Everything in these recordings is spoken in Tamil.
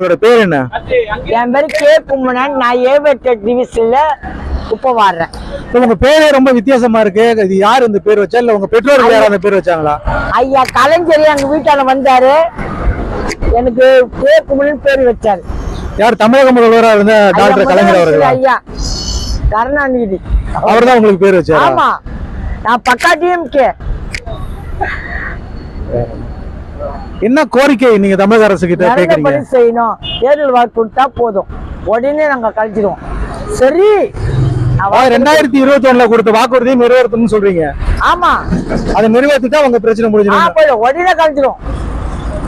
உங்களோட பேர் என்ன? என் பேரு கே கும்மனன் நான் ஏவெட்டு டிவிஷன்ல இப்போ வாடுறேன் உங்க பேரே ரொம்ப வித்தியாசமா இருக்கு. இது யார் இந்த பேர் வச்சா? இல்ல உங்க பெற்றோர்கள் யாரும் அந்த பேர் வச்சாங்களா? ஐயா கலைஞர் எங்க வீட்டால வந்தாரு. எனக்கு கே கும்மனன் பேர் வச்சாரு. யார் தமிழக முதல்வரா இருந்த டாக்டர் கலைஞர் அவர்களா? ஐயா. கருணாநிதி. அவர் தான் உங்களுக்கு பேர் வச்சாரா? ஆமா. நான் பக்கா டிஎம்கே என்ன கோரிக்கை நீங்க தமிழக அரசு கிட்ட கேக்குறீங்க? செய்யணும். தேர்தல் வாக்கு கொடுத்தா போதும். உடனே நாங்க கழிச்சிடுவோம். சரி. ரெண்டாயிரத்தி இருபத்தி ஒண்ணுல கொடுத்த வாக்குறுதியை நிறைவேற்றணும்னு சொல்றீங்க. ஆமா. அதை நிறைவேற்றிட்டா உங்க பிரச்சனை முடிஞ்சிடும் உடனே கழிச்சிடும்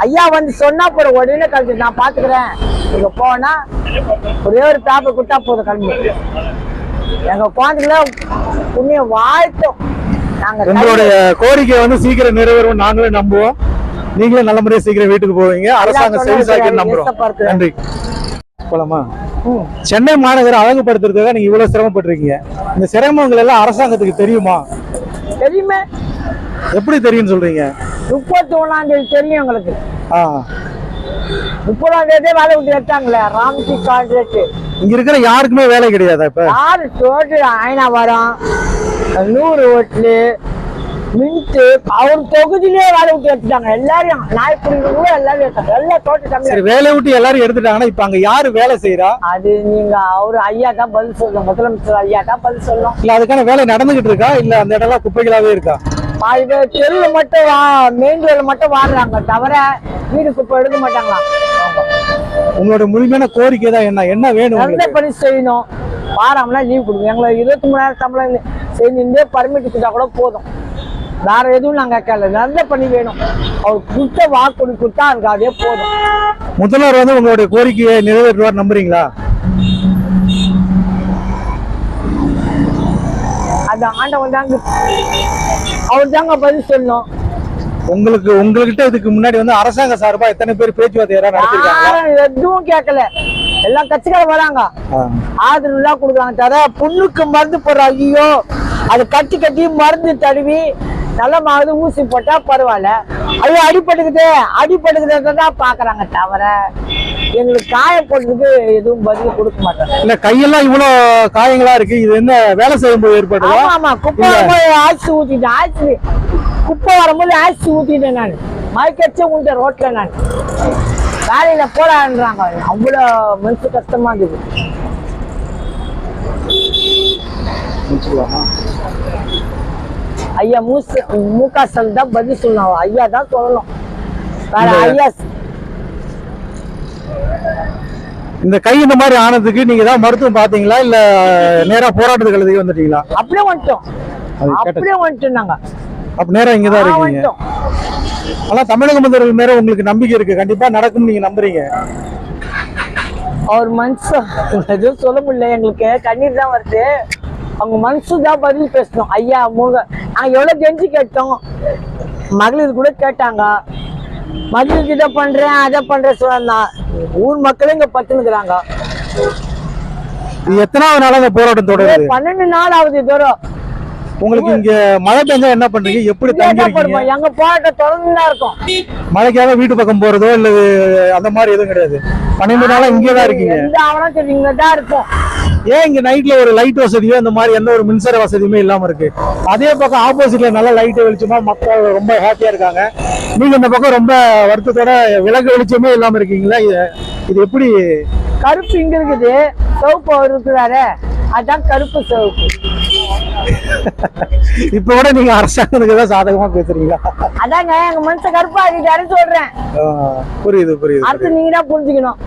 ஐயா வந்து சொன்னா போதும் உடனே கழிச்சிடும் நான் பாத்துக்கிறேன். நீங்க போனா ஒரே ஒரு பேப்பர் கொடுத்தா போதும் கிளம்பி எங்க குழந்தைங்கள புண்ணிய வாழ்த்தோம். நாங்க உங்களுடைய கோரிக்கை வந்து சீக்கிரம் நிறைவேறும் நாங்களே நம்புவோம். நீங்களே நல்ல முறையா சீக்கிரம் வீட்டுக்கு போவீங்க. அரசாங்கம் செவி சாய்க்கு சரி, நம்புறோம். நன்றி. போலாமா. சென்னை மாநகரை அழகுபடுத்துறதுக்காக நீங்க இவ்வளவு சிரமப்பட்டிருக்கீங்க. இந்த சிரமங்கள் எல்லாம் அரசாங்கத்துக்கு தெரியுமா? தெரியுமே. எப்படி தெரியும்னு சொல்றீங்க? முப்பத்தி ஒண்ணாம் தேதி தெரியும் எங்களுக்கு. முப்பதாம் தேதி வேலை விட்டு எடுத்தாங்களே ராம்ஜி கான்ட்ராக்ட். இங்க இருக்கிற யாருக்குமே வேலை கிடையாதா இப்ப? யாரு டோட்டல் ஐநா வரும். நூறு ஓட்டு மின்ட்டு அவர் தொகுதியிலே வேலை விட்டு எடுத்துட்டாங்க. எல்லாரையும் நாய்க்குடிகளும் எல்லாரும் எடுத்தாங்க எல்லா தோட்ட தமிழ் சரி வேலையை விட்டு எல்லாரும் எடுத்துட்டாங்கன்னா இப்ப அங்க யாரு வேலை செய்யறா அது நீங்க அவரு ஐயா தான் பதில் சொல்லணும். முதலமைச்சர் ஐயா தான் பதில் சொல்லணும். இல்ல அதுக்கான வேலை நடந்துகிட்டு இருக்கா? இல்ல அந்த இடம்லாம் குப்பைகளாவே இருக்கா? பாதி பேர் தெருவுல மட்டும் வா மெயின் ரோட்ல மட்டும் வாடுறாங்க. தவிர வீடு குப்பை எடுக்க மாட்டாங்களாம் உங்களோட முழுமையான கோரிக்கை தான் என்ன? என்ன வேணும் உங்களுக்கு? பணி செய்யணும். வாரம்லாம் லீவ் கொடுங்க. எங்களை இருபத்தி மூணாயிரம் சம்பளம் செய்ய பர்மிட் கொடுத்தா கூட போதும். வேற எதுவும் நாங்க கேட்கல. நல்ல பணி வேணும். அவர் கொடுத்த வாக்குறுதி கொடுத்தா அதுக்கு அதே போதும். முதல்வர் வந்து உங்களுடைய கோரிக்கையை நிறைவேற்றுவார் நம்புறீங்களா? அந்த ஆண்டவன் தாங்க. அவர் தாங்க பதில் சொல்லணும். உங்களுக்கு உங்ககிட்ட இதுக்கு முன்னாடி வந்து அரசாங்க சார்பா எத்தனை பேர் பேச்சுவார்த்தை யாராவது நடத்திருக்காங்களா யாரும் எதுவும் கேட்கல. எல்லாம் கட்சிக்கார வராங்க. ஆதரவு எல்லாம் கொடுக்குறாங்க தர புண்ணுக்கு மருந்து போடுற ஐயோ அதை கட்டி கட்டி மருந்து தடவி நல்ல மாதிரி ஊசி போட்டா பரவாயில்ல. ஐயோ அடிபட்டுக்குது அடிபட்டுக்குது தான் பாக்குறாங்க தவிர எங்களுக்கு காயப்படுறதுக்கு எதுவும் பதில் கொடுக்க மாட்டாங்க இல்ல கையெல்லாம் இவ்வளவு காயங்களா இருக்கு? இது என்ன வேலை செய்யும் போது ஏற்பட்டதா ஆமா ஆமா. குப்பை வரும்போது ஆசி ஊத்திட்டேன். ஆசி குப்பை வரும்போது ஆசி ஊத்திட்டேன் நான். மயக்கச்சே ஊட்டேன் ரோட்ல நான். வேலையில போடான்றாங்க அவ்வளோ மனசு கஷ்டமா இருக்குது. ஐயா மூசு முக ஸ்டாலின் தான் பதில் சொல்லணும் ஐயா தான் சொல்லணும். வேற ஐயா இந்த கை இந்த மாதிரி ஆனதுக்கு நீங்க ஏதாவது மருத்துவம் பாத்தீங்களா இல்ல நேரா போராட்டத்துக்கு எழுதி வந்துட்டீங்களா? அப்படியே வந்துட்டோம். அப்படியே வந்துட்டோம் நாங்க அப்ப நேரா இங்கதான் இருக்கீங்க. ஆனா தமிழக முதல்வர் மேல உங்களுக்கு நம்பிக்கை இருக்கு. கண்டிப்பா நடக்கும் நீங்க நம்புறீங்க. அவர் மனசு எதுவும் சொல்ல முடியல எங்களுக்கு. கண்ணீர் தான் வருது. அவங்க மனசு தான் பதில் பேசணும். ஐயா முக நாங்கள் எவ்வளோ கெஞ்சி கேட்டோம். மகளிர் கூட கேட்டாங்க. மகளிருக்கு இதை பண்றேன் அதை பண்றேன் சொன்னா ஊர் மக்களும் இங்க பத்துனுக்குறாங்க எத்தனாவது நாளா இந்த போராட்டம் தொடருது? பன்னெண்டு நாள் ஆகுது தூரம் உங்களுக்கு இங்க மழை பெஞ்சா என்ன பண்றீங்க? எப்படி தங்கி எங்க போராட்டம் தொடர்ந்து தான் இருக்கும். மழைக்காக வீட்டு பக்கம் போறதோ இல்ல அந்த மாதிரி எதுவும் கிடையாது. பன்னெண்டு நாளா இங்கே தான் இருக்கீங்க ஆவணம் சரி இங்க தான் இருப்போம் ஏன் இங்க நைட்ல ஒரு லைட் வசதியோ இந்த மாதிரி எந்த ஒரு மின்சார வசதியுமே இல்லாம இருக்கு. அதே பக்கம் ஆப்போசிட்ல நல்ல லைட் வெளிச்சமா மக்கள் ரொம்ப ஹாப்பியா இருக்காங்க. நீங்க இந்த பக்கம் ரொம்ப வருத்தத்தோட விளக்கு வெளிச்சமே இல்லாம இருக்கீங்களா? இது எப்படி? கருப்பு இங்க இருக்குது. சிவப்பு அவர் இருக்கிறாரு. அதான் கருப்பு சிவப்பு. இப்ப கூட நீங்க அரசாங்கத்துக்கு தான் சாதகமா பேசுறீங்களா? அதாங்க எங்க மனுஷன் கருப்பா ஆகிட்டாருன்னு சொல்றேன் புரியுது புரியுது அடுத்து நீங்க தான் புரிஞ்சுக்கணும்.